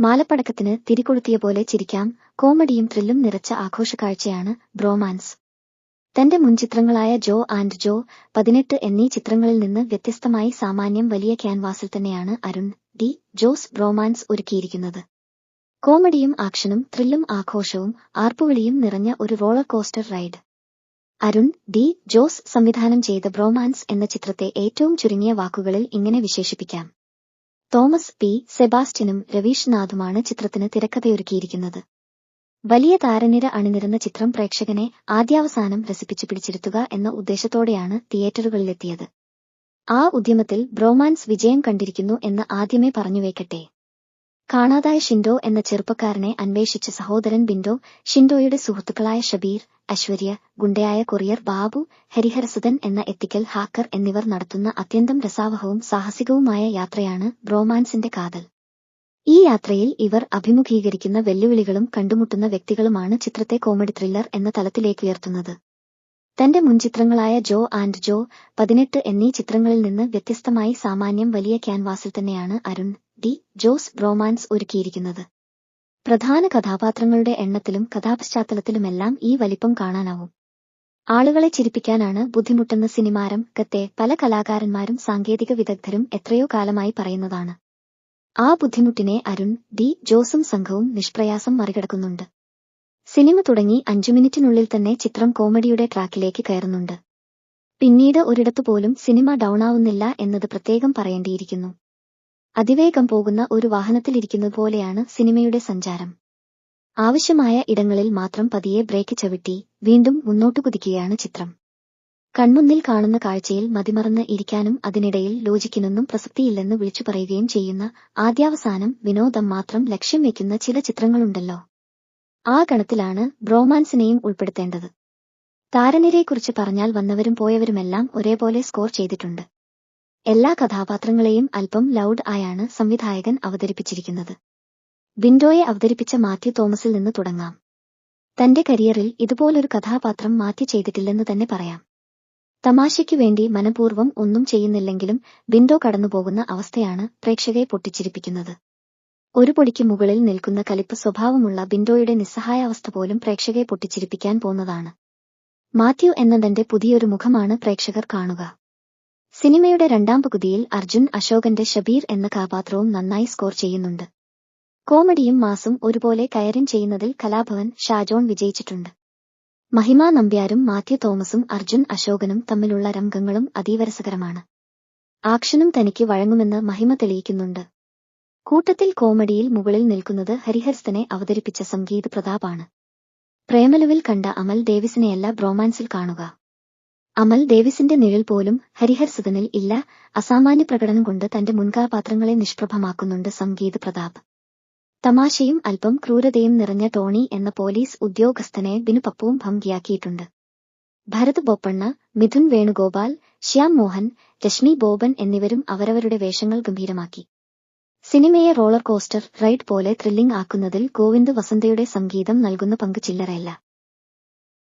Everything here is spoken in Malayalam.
മാലപ്പടക്കത്തിന് തിരികൊളുത്തിയ പോലെ ചിരിക്കാം. കോമഡിയും ത്രില്ലും നിറച്ച ആഘോഷക്കാഴ്ചയാണ് ബ്രോമാൻസ്. തന്റെ മുൻചിത്രങ്ങളായ ജോ ആൻഡ് ജോ പതിനെട്ട് എന്നീ ചിത്രങ്ങളിൽ നിന്ന് വ്യത്യസ്തമായി സാമാന്യം വലിയ ക്യാൻവാസിൽ തന്നെയാണ് അരുൺ ഡി ജോസ് ബ്രോമാൻസ് ഒരുക്കിയിരിക്കുന്നത്. കോമഡിയും ആക്ഷനും ത്രില്ലും ആഘോഷവും ആർപ്പുവിളിയും നിറഞ്ഞ ഒരു roller coaster ride. Arun D Jose സംവിധാനം ചെയ്ത ബ്രോമാൻസ് എന്ന ചിത്രത്തെ ഏറ്റവും ചുരുങ്ങിയ വാക്കുകളിൽ ഇങ്ങനെ വിശേഷിപ്പിക്കാം. Thomas P. സെബാസ്റ്റ്യനും രവീഷ് നാഥുമാണ് ചിത്രത്തിന് തിരക്കഥയൊരുക്കിയിരിക്കുന്നത്. വലിയ താരനിര അണിനിരന്ന ചിത്രം പ്രേക്ഷകനെ ആദ്യാവസാനം രസിപ്പിച്ചു പിടിച്ചിരുത്തുക എന്ന ഉദ്ദേശത്തോടെയാണ് തിയേറ്ററുകളിലെത്തിയത്. ആ ഉദ്യമത്തിൽ ബ്രോമാൻസ് വിജയം കണ്ടിരിക്കുന്നു എന്ന് ആദ്യമേ പറഞ്ഞുവെക്കട്ടെ കാണാതായ ഷിൻഡോ എന്ന ചെറുപ്പക്കാരനെ അന്വേഷിച്ച സഹോദരൻ ബിൻഡോ ഷിൻഡോയുടെ സുഹൃത്തുക്കളായ ഷബീർ ഐശ്വര്യ ഗുണ്ടയായ കൊറിയർ ബാബു ഹരിഹരസുധൻ എന്ന എത്തിക്കൽ ഹാക്കർ എന്നിവർ നടത്തുന്ന അത്യന്തം രസാവഹവും സാഹസികവുമായ യാത്രയാണ് ബ്രോമാൻസിന്റെ കാതൽ. ഈ യാത്രയിൽ ഇവർ അഭിമുഖീകരിക്കുന്ന വെല്ലുവിളികളും കണ്ടുമുട്ടുന്ന വ്യക്തികളുമാണ് ചിത്രത്തെ കോമഡി ത്രില്ലർ എന്ന തലത്തിലേക്ക് ഉയർത്തുന്നത്. തന്റെ മുൻചിത്രങ്ങളായ ജോ ആൻഡ് ജോ പതിനെട്ട് എന്നീ ചിത്രങ്ങളിൽ നിന്ന് വ്യത്യസ്തമായി സാമാന്യം വലിയ ക്യാൻവാസിൽ തന്നെയാണ് അരുൺ ഡി ജോസ് ബ്രോമാൻസ് ഒരുക്കിയിരിക്കുന്നത്. പ്രധാന കഥാപാത്രങ്ങളുടെ എണ്ണത്തിലും കഥാപശ്ചാത്തലത്തിലുമെല്ലാം ഈ വലിപ്പം കാണാനാവും. ആളുകളെ ചിരിപ്പിക്കാനാണ് ബുദ്ധിമുട്ടെന്ന സിനിമാരം കത്തെ പല കലാകാരന്മാരും സാങ്കേതിക വിദഗ്ധരും എത്രയോ കാലമായി പറയുന്നതാണ്. ആ ബുദ്ധിമുട്ടിനെ അരുൺ ഡി ജോസും സംഘവും നിഷ്പ്രയാസം മറികടക്കുന്നുണ്ട്. സിനിമ തുടങ്ങി അഞ്ചു മിനിറ്റിനുള്ളിൽ തന്നെ ചിത്രം കോമഡിയുടെ ട്രാക്കിലേക്ക് കയറുന്നുണ്ട്. പിന്നീട് ഒരിടത്തുപോലും സിനിമ ഡൗണാവുന്നില്ല എന്നത് പ്രത്യേകം പറയേണ്ടിയിരിക്കുന്നു. അതിവേഗം പോകുന്ന ഒരു വാഹനത്തിലിരിക്കുന്നത് പോലെയാണ് സിനിമയുടെ സഞ്ചാരം. ആവശ്യമായ ഇടങ്ങളിൽ മാത്രം പതിയെ ബ്രേക്ക് ചവിട്ടി വീണ്ടും മുന്നോട്ടു കുതിക്കുകയാണ് ചിത്രം. കൺമുന്നിൽ കാണുന്ന കാഴ്ചയിൽ മതിമറന്ന് ഇരിക്കാനും അതിനിടയിൽ ലോചിക്കുന്നൊന്നും പ്രസക്തിയില്ലെന്ന് വിളിച്ചു പറയുകയും ചെയ്യുന്ന ആദ്യാവസാനം വിനോദം മാത്രം ലക്ഷ്യം വെക്കുന്ന ചില ചിത്രങ്ങളുണ്ടല്ലോ. ആ ഗണത്തിലാണ് ബ്രോമാൻസിനെയും ഉൾപ്പെടുത്തേണ്ടത്. താരനിരയെക്കുറിച്ച് പറഞ്ഞാൽ വന്നവരും പോയവരുമെല്ലാം ഒരേപോലെ സ്കോർ ചെയ്തിട്ടുണ്ട്. എല്ലാ കഥാപാത്രങ്ങളെയും അല്പം ലൗഡ് ആയാണ് സംവിധായകൻ അവതരിപ്പിച്ചിരിക്കുന്നത്. വിൻഡോയെ അവതരിപ്പിച്ച മാത്യു തോമസിൽ നിന്ന് തുടങ്ങാം. തന്റെ കരിയറിൽ ഇതുപോലൊരു കഥാപാത്രം മാറ്റി ചെയ്തിട്ടില്ലെന്ന് തന്നെ പറയാം. തമാശയ്ക്കു വേണ്ടി മനഃപൂർവം ഒന്നും ചെയ്യുന്നില്ലെങ്കിലും വിൻഡോ കടന്നുപോകുന്ന അവസ്ഥയാണ് പ്രേക്ഷകരെ പൊട്ടിച്ചിരിപ്പിക്കുന്നത്. ഒരു പൊടിക്ക് മുകളിൽ നിൽക്കുന്ന കലിപ്പ് സ്വഭാവമുള്ള ബിൻഡോയുടെ നിസ്സഹായാവസ്ഥ പോലും പ്രേക്ഷകരെ പൊട്ടിച്ചിരിപ്പിക്കാൻ പോന്നതാണ്. മാത്യു എന്നതന്റെ പുതിയൊരു മുഖമാണ് പ്രേക്ഷകർ കാണുക. സിനിമയുടെ രണ്ടാം പകുതിയിൽ അർജുൻ അശോകന്റെ ഷബീർ എന്ന കഥാപാത്രവും നന്നായി സ്കോർ ചെയ്യുന്നുണ്ട്. കോമഡിയും മാസും ഒരുപോലെ കയറിൻ ചെയ്യുന്നതിൽ കലാഭവൻ ഷാജോൺ വിജയിച്ചിട്ടുണ്ട്. മഹിമ നമ്പ്യാരും മാത്യു തോമസും അർജുൻ അശോകനും തമ്മിലുള്ള രംഗങ്ങളും അതീവരസകരമാണ്. ആക്ഷനും തനിക്ക് വഴങ്ങുമെന്ന് മഹിമ തെളിയിക്കുന്നുണ്ട്. കൂട്ടത്തിൽ കോമഡിയിൽ മുകളിൽ നിൽക്കുന്നത് ഹരിഹർസ്തനെ അവതരിപ്പിച്ച സംഗീത് പ്രതാപാണ്. പ്രേമലുവിൽ കണ്ട അമൽ ഡേവിസിനെയല്ല ബ്രോമാൻസിൽ കാണുക. അമൽ ഡേവിസിന്റെ നിഴൽ പോലും ഹരിഹർ സുധനിൽ ഇല്ല. അസാമാന്യ പ്രകടനം കൊണ്ട് തന്റെ മുൻകാപാത്രങ്ങളെ നിഷ്പ്രഭമാക്കുന്നുണ്ട് സംഗീത് പ്രതാപ്. തമാശയും അല്പം ക്രൂരതയും നിറഞ്ഞ ടോണി എന്ന പോലീസ് ഉദ്യോഗസ്ഥനെ ബിനുപപ്പുവും ഭംഗിയാക്കിയിട്ടുണ്ട്. ഭരത് ബോപ്പണ്ണ മിഥുൻ വേണുഗോപാൽ ശ്യാം മോഹൻ രശ്മി ബോബൻ എന്നിവരും അവരവരുടെ വേഷങ്ങൾ ഗംഭീരമാക്കി. സിനിമയെ റോളർ കോസ്റ്റർ റൈഡ് പോലെ ത്രില്ലിംഗ് ആക്കുന്നതിൽ ഗോവിന്ദ് വസന്തയുടെ സംഗീതം നൽകുന്ന പങ്ക് ചില്ലറയല്ല.